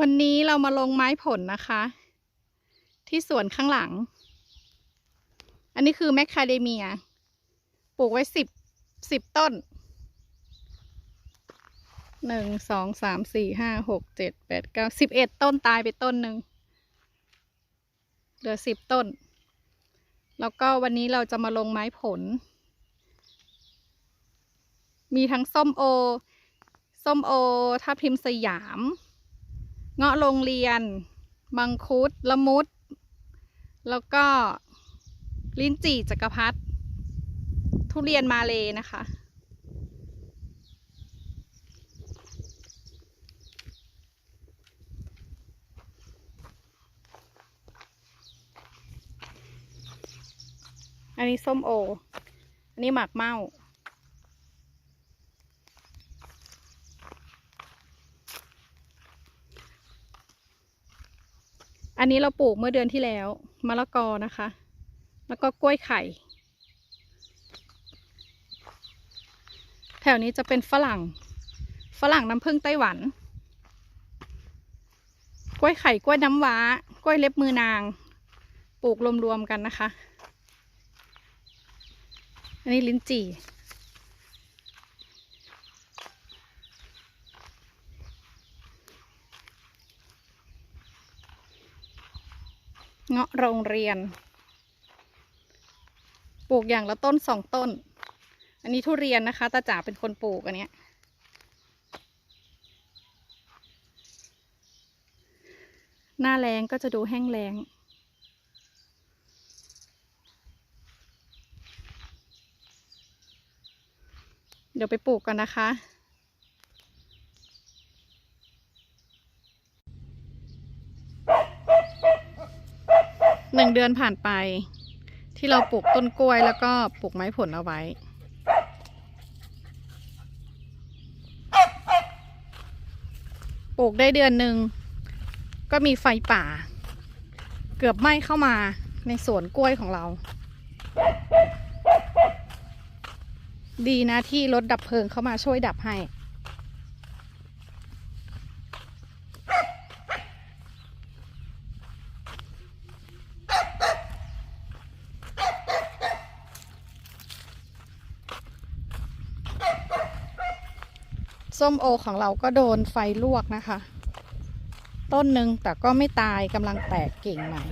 วันนี้เรามาลงไม้ผลนะคะ ที่สวนข้างหลัง อันนี้คือแมคคาเดเมีย ปลูกไว้สิบสิบต้นหนึ่งสองสามสี่ห้าหกเจ็ดแปดเก้าสิบเอ็ดต้นตายไปต้นหนึ่งเหลือสิบต้น แล้วก็วันนี้เราจะมาลงไม้ผล มีทั้งส้มโอ ส้มโอทับทิมสยาม เงาะโรงเรียน มังคุด ละมุด แล้วก็ลิ้นจี่จักรพรรดิทุเรียนมาเลยนะคะ อันนี้ส้มโอ อันนี้หมากเม่า อันนี้เราปลูกเมื่อเดือนที่แล้วมะละกอนะคะ แล้วก็กล้วยไข่ แถวนี้จะเป็นฝรั่ง ฝรั่งน้ำผึ้งไต้หวัน กล้วยไข่กล้วยน้ำว้า กล้วยเล็บมือนาง ปลูกรวมๆกันนะคะ อันนี้ลิ้นจี่ เงาะโรงเรียน ปลูกอย่างละต้นสองต้น อันนี้ทุเรียนนะคะตาจ๋าเป็นคนปลูกอันเนี้ย หน้าแรงก็จะดูแห้งแล้งเดี๋ยวไปปลูกกันนะคะ หนึ่งเดือนผ่านไป ที่เราปลูกต้นกล้วยแล้วก็ปลูกไม้ผลเอาไว้ ปลูกได้เดือนหนึ่งก็มีไฟป่า เกือบไหม้เข้ามาในสวนกล้วยของเรา ดีนะที่รถดับเพลิงเข้ามาช่วยดับให้ ส้มโอของเราก็โดนไฟลวกนะคะ ต้นหนึ่งแต่ก็ไม่ตายกำลังแตกกิ่งใหม่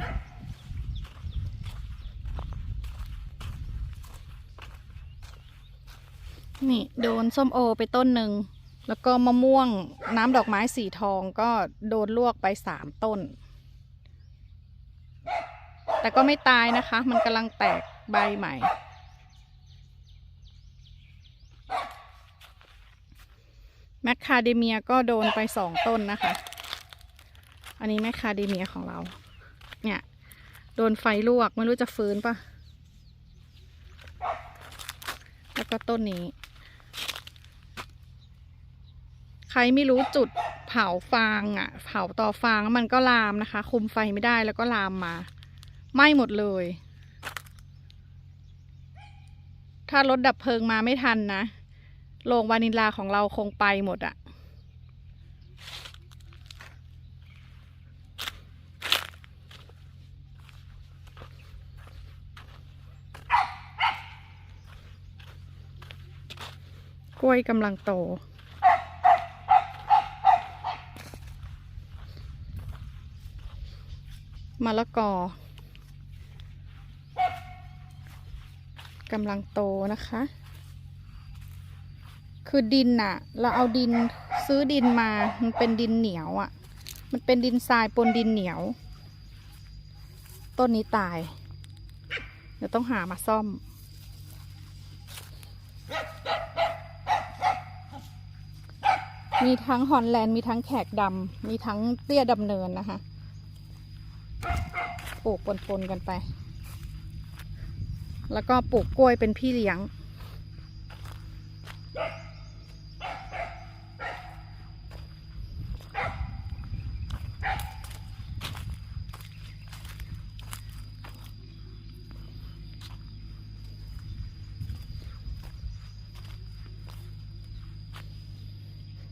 นี่โดนส้มโอไปต้นหนึ่ง แล้วก็มะม่วงน้ำดอกไม้สีทองก็โดนลวกไปสามต้น แต่ก็ไม่ตายนะคะ มันกำลังแตกใบใหม่ แมคคาเดเมียก็โดนไปสองต้นนะคะ อันนี้แมคคาเดเมียของเรา เนี่ย โดนไฟลวกไม่รู้จะฟื้นปะแล้วก็ต้นนี้ ใครไม่รู้จุดเผาฟางอะ่ะ เผาต่อฟางแล้วมันก็ลามนะคะ คุมไฟไม่ได้แล้วก็ลามมาไหม้หมดเลย ถ้ารถดับเพลิงมาไม่ทันนะ โรงวานิลาของเราคงไปหมดอะกล้วยกำลังโต มะละกอกำลังโตนะคะ คือดินน่ะ เราเอาดินซื้อดินมา มันเป็นดินเหนียวอะ่ะ มันเป็นดินทรายปนดินเหนียว ต้นนี้ตาย เดี๋ยวต้องหามาซ่อม มีทั้งฮอนแลนด์มีทั้งแขกดำมีทั้งเตี้ยดำเนินนะคะปลูกปนๆกันไป แล้วก็ปลูกกล้วยเป็นพี่เลี้ยง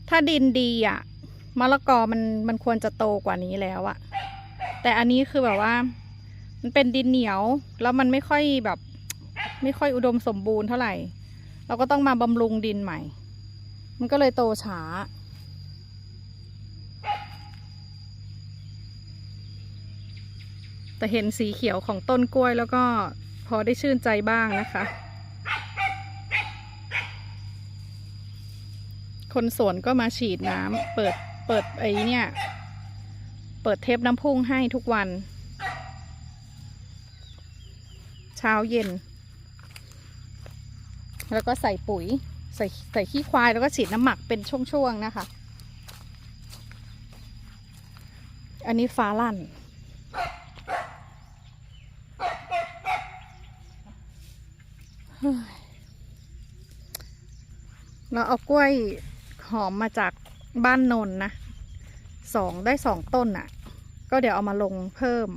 ถ้าดินดีอะมะละกอมันมันควรจะโตกว่านี้แล้วอะแต่อันนี้คือแบบว่า มันเป็นดินเหนียว แล้วมันไม่ค่อยแบบ ไม่ค่อยอุดมสมบูรณ์เท่าไหร่ เราก็ต้องมาบำรุงดินใหม่ มันก็เลยโตช้าแต่เห็นสีเขียวของต้นกล้วยแล้วก็พอได้ชื่นใจบ้างนะคะ คนสวนก็มาฉีดน้ำเปิดเปิดไอ้เนี่ย เปิดเทปน้ำพุ่งให้ทุกวัน เช้าเย็น แล้วก็ใส่ปุ๋ย ใส่ใส่ขี้ควายแล้วก็ฉีดน้ำหมักเป็นช่วงๆนะคะ อันนี้ฟ้าลั่นเฮ้ยเราเอากล้วย หอมมาจากบ้านนน์นะสองได้สองต้นอะ ก็เดี๋ยวเอามาลงเพิ่ม